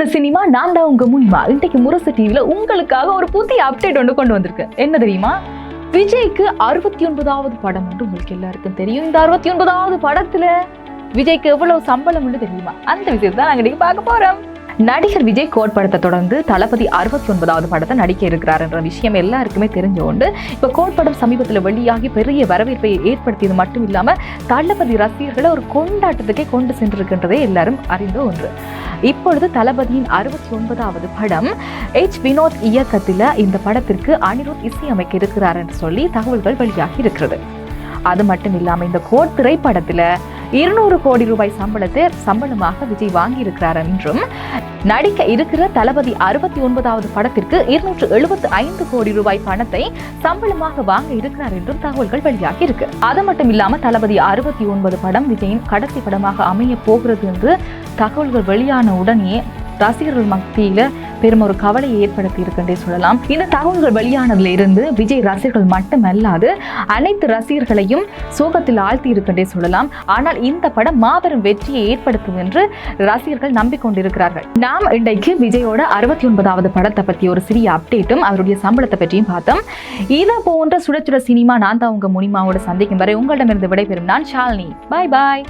சுட சினிமா நான் தான் உங்க முன்மா இன்றைக்கு முரசு டிவில உங்களுக்காக ஒரு புதிய அப்டேட் ஒன்று கொண்டு வந்திருக்கேன் என்ன தெரியுமா? விஜய்க்கு அறுபத்தி ஒன்பதாவது படம் என்று உங்களுக்கு எல்லாருக்கும் தெரியும். இந்த அறுபத்தி ஒன்பதாவது படத்துல விஜய்க்கு எவ்வளவு சம்பளம் உண்டு தெரியுமா? அந்த விஷயத்தை தான் நாங்க இன்னைக்கு பார்க்க போறோம். நடிகர் விஜய் கோட் படத்தை தொடர்ந்து தளபதி அறுபத்தி ஒன்பதாவது படத்தை நடிக்க இருக்கிறார் என்ற விஷயம் எல்லாருக்குமே தெரிஞ்ச உண்டு இப்போ கோட் படம் சமீபத்தில் வெளியாகி பெரிய வரவேற்பை ஏற்படுத்தியது மட்டும் இல்லாமல் தளபதி ரசிகர்களை ஒரு கொண்டாட்டத்துக்கே கொண்டு சென்றிருக்கின்றதே எல்லாரும் அறிந்த ஒன்று. இப்பொழுது தளபதியின் அறுபத்தி ஒன்பதாவது படம் எச் வினோத் இயக்கத்தில் இந்த படத்திற்கு அனிருத் இசையமைக்க இருக்கிறார் என்று சொல்லி தகவல்கள் வெளியாகி இருக்கிறது. அது மட்டும் இல்லாமல் இந்த கோட் திரைப்படத்தில் இருநூறு கோடி ரூபாய் சம்பளத்தை சம்பளமாக விஜய் வாங்கியிருக்கிறார் என்றும் நடிக்க இருக்கிற தளபதி அறுபத்தி ஒன்பதாவது படத்திற்கு இருநூற்று எழுபத்து ஐந்து கோடி ரூபாய் பணத்தை சம்பளமாக வாங்க இருக்கிறார் என்றும் தகவல்கள் வெளியாகி இருக்கு. அது மட்டும் இல்லாம தளபதி அறுபத்தி ஒன்பது படம் விஜயின் கடைசி படமாக அமைய போகிறது என்று தகவல்கள் வெளியான உடனே ரசிகர்கள் மத்தியில பெரும் ஒரு கவலையை ஏற்படுத்தி இருக்குன்றே சொல்லலாம். இந்த தகவல்கள் வெளியானதுல இருந்து விஜய் ரசிகர்கள் மட்டுமல்லாது அனைத்து ரசிகர்களையும் சோகத்தில் ஆழ்த்தி இருக்குன்றே சொல்லலாம். ஆனால் இந்த படம் மாபெரும் வெற்றியை ஏற்படுத்தும் என்று ரசிகர்கள் நம்பிக்கொண்டிருக்கிறார்கள். நாம் இன்றைக்கு விஜயோட அறுபத்தி ஒன்பதாவது படத்தை பற்றி ஒரு சிறிய அப்டேட்டும் அவருடைய சம்பளத்தை பற்றியும் பார்த்தோம். இதை போன்ற சுட சுட சினிமா நான் தான் உங்க முனிமாவோட சந்திக்கும் வரை உங்களிடமிருந்து விடைபெறும் நான் ஷாலினி. பாய் பாய்